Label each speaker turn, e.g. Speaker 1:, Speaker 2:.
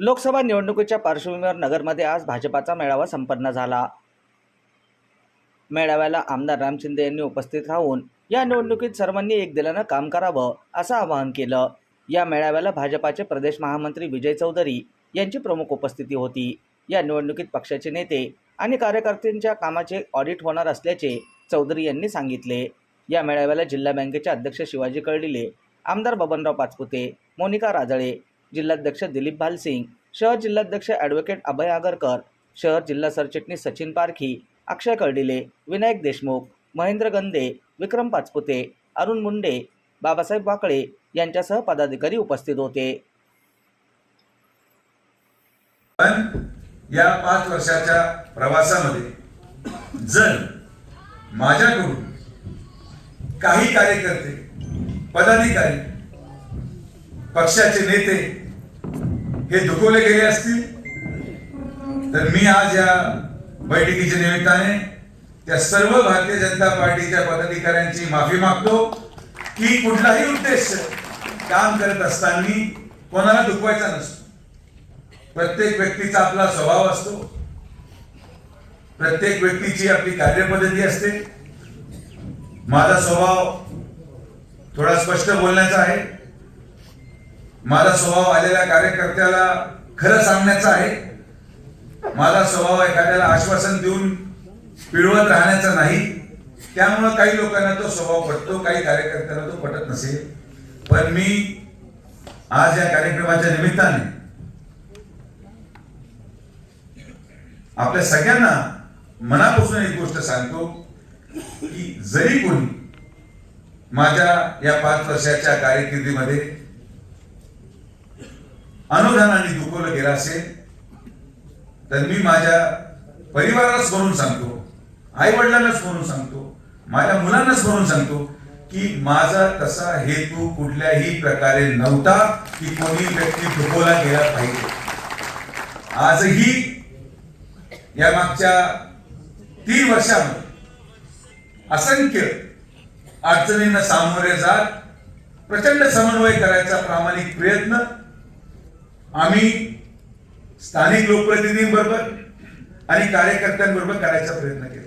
Speaker 1: लोकसभा निवडणुकीच्या पार्श्वभूमीवर नगरमध्ये आज भाजपाचा मेळावा संपन्न झाला. मेळाव्याला आमदार राम शिंदे यांनी उपस्थित राहून या निवडणुकीत सर्वांनी एक दिलानं काम करावं असं आवाहन केलं. या मेळाव्याला भाजपाचे प्रदेश महामंत्री विजय चौधरी यांची प्रमुख उपस्थिती होती. या निवडणुकीत पक्षाचे नेते आणि कार्यकर्त्यांच्या कामाचे ऑडिट होणार असल्याचे चौधरी यांनी सांगितले. या मेळाव्याला जिल्हा बँकेचे अध्यक्ष शिवाजी कळडिले आमदार बबनराव पाचपुते मोनिका राजळे जिल्हाध्यक्ष दिलीप भालसिंग शहर जिल्हाध्यक्ष ॲडव्होकेट अभय आगरकर शहर जिल्हा सरचिटणीस सचिन पारखी अक्षय कर्डिले विनायक देशमुख महेंद्र गंदे विक्रम पाचपुते अरुण मुंडे बाबासाहेब वाकळे यांच्यासह पदाधिकारी उपस्थित होते.
Speaker 2: या पाच वर्षाच्या प्रवासामध्ये जर माझ्याकडून काही कार्यकर्ते पदाधिकारी पक्षाचे नेते हे दुखवले गेले असतील? तर मी आज या बैठकीच्या निमित्ताने त्या सर्व भारतीय जनता पार्टीच्या पदाधिकाऱ्यांची माफी मागतो. की कुठलाही उद्देश काम करत असताना कोणाला दुखवायचा नसतो. प्रत्येक व्यक्तीचा आपला स्वभाव असतो. प्रत्येक व्यक्तीची आपली कार्यपद्धती असते. माझा स्वभाव थोडा स्पष्ट बोलण्याचा आहे. माझा स्वभाव आलेल्या कार्यकर्त्याला खरं सांगण्याचा आहे. माझा स्वभाव एखाद्याला आश्वासन देऊन पिळवत राहण्याचा नाही. त्यामुळं काही लोकांना तो स्वभाव पटतो काही कार्यकर्त्यांना तो पटत नसेल. पण मी आज या कार्यक्रमाच्या निमित्ताने आपल्या सगळ्यांना मनापासून एक गोष्ट सांगतो की जरी कोणी माझ्या या पाच वर्षाच्या कारकिर्दीमध्ये अनुदानाने दुखवलं गेलं असेल तर मी माझ्या परिवारालाच म्हणून सांगतो आई वडिलांनाच म्हणून सांगतो माझ्या मुलांनाच म्हणून सांगतो की माझा तसा हेतू कुठल्याही प्रकारे नव्हता की कोणी व्यक्ती दुखवला गेला पाहिजे. आजही या मागच्या तीन वर्षामध्ये असंख्य अडचणींना सामोरे जात प्रचंड समन्वय करायचा प्रामाणिक प्रयत्न आम्ही स्थानिक लोकप्रतिनिधींबरोबर आणि कार्यकर्त्यांबरोबर करायचा प्रयत्न केला.